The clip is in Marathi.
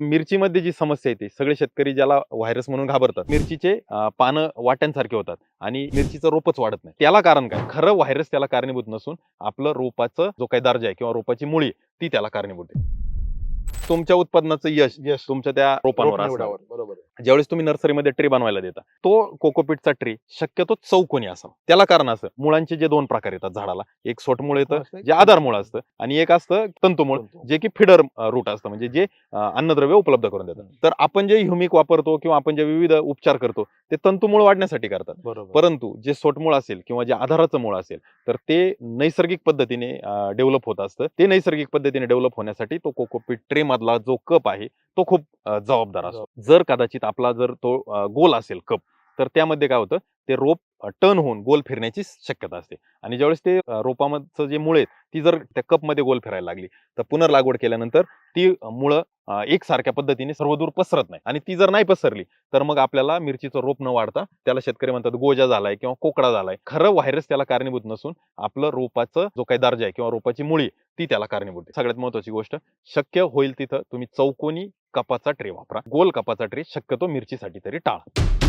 मिरचीमध्ये जी समस्या येते सगळे शेतकरी ज्याला व्हायरस म्हणून घाबरतात मिरचीचे पानं वाट्यांसारखे होतात आणि मिरचीचं रोपच वाढत नाही. त्याला कारण काय? खरं व्हायरस त्याला कारणीभूत नसून आपलं रोपाचं जो काही दर्जा आहे किंवा रोपाची मुळी ती त्याला कारणीभूत आहे. तुमच्या उत्पादनाचं यश यश तुमच्या त्या रोपांवर बरोबर. ज्यावेळेस तुम्ही नर्सरीमध्ये ट्री बनवायला देता तो कोकोपीटचा ट्री शक्यतो चौकोनी असावा. त्याला कारण असं मुळांचे जे दोन प्रकार येतात झाडाला एक सोटमुळ येतं जे आधार मुळ असतं आणि एक असतं तंतुमुळ तंतू. जे की फिडर रूट असतं म्हणजे जे अन्नद्रव्य उपलब्ध करून देतात. तर आपण जे ह्युमिक वापरतो किंवा आपण जे विविध उपचार करतो ते तंतुमूळ वाढण्यासाठी करतात. परंतु जे सोटमूळ असेल किंवा जे आधाराचं मूळ असेल तर ते नैसर्गिक पद्धतीने डेव्हलप होत असतं. ते नैसर्गिक पद्धतीने डेव्हलप होण्यासाठी तो कोकोपीट ट्रे मधला जो कप आहे तो खूप जबाबदार असतो. जर कदाचित आपला जर तो गोल असेल कप तर त्यामध्ये काय होतं ते रोप टर्न होऊन गोल फिरण्याची शक्यता असते. आणि ज्यावेळेस ते रोपामधचं जे मुळे आहेत, ती जर त्या कपमध्ये गोल फिरायला लागली तर पुनर्लागवड केल्यानंतर ती मुळं एकसारख्या पद्धतीने सर्वदूर पसरत नाही. आणि ती जर नाही पसरली तर मग आपल्याला मिरचीचं रोप न वाढता त्याला शेतकरी म्हणतात गोजा झालाय किंवा कोकडा झालाय खरं व्हायरस त्याला कारणीभूत नसून आपलं रोपाचं जो काही दर्जा आहे किंवा रोपाची मुळी आहे, ती त्याला कारणीभूत आहे. सगळ्यात महत्वाची गोष्ट शक्य होईल तिथं तुम्ही चौकोनी कपाचा ट्रे वापरा. गोल कपाचा ट्रे शक्यतो मिरचीसाठी तरी टाळा.